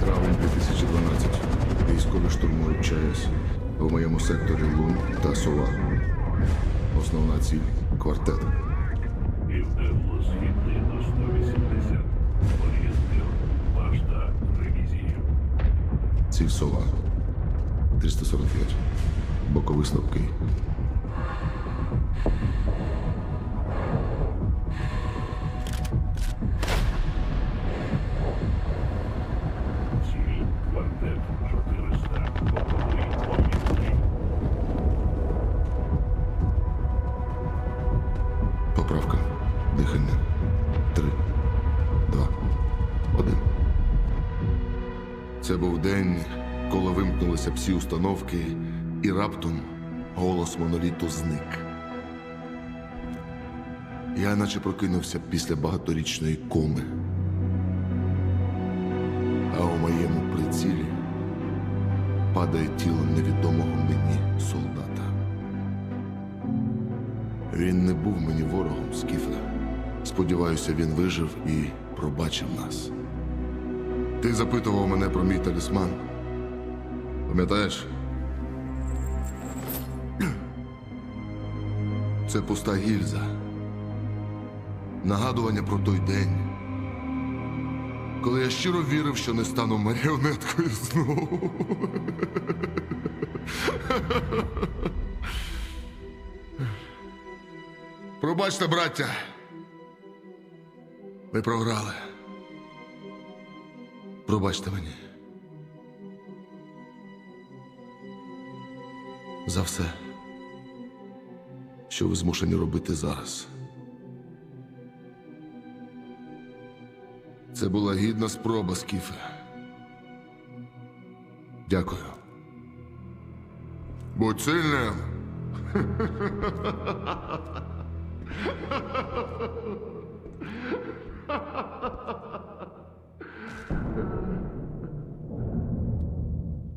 Травень 2012. Військові штурмують ЧАЕС. В моєму секторі Лун та Сова. Основна ціль квартет. Південно-східний до 180. Орієнтир. Башта. Ревізію. Ціль Сова. 345. Боковий слабкий. Поправка. Дихання. Три. Два. Один. Це був день, коли вимкнулися всі установки, і раптом голос моноліту зник. Я наче прокинувся після багаторічної коми. А у моєму прицілі падає тіло невідомого мені солдата. Він не був мені ворогом, Скіфе. Сподіваюся, він вижив і пробачив нас. Ти запитував мене про мій талісман. Пам'ятаєш? Це пуста гільза. Нагадування про той день, коли я щиро вірив, що не стану маріонеткою знову. Пробачте, браття. Ви програли. Пробачте мені. За все, що ви змушені робити зараз. Це була гідна спроба, Скіфе. Дякую. Будь сильним.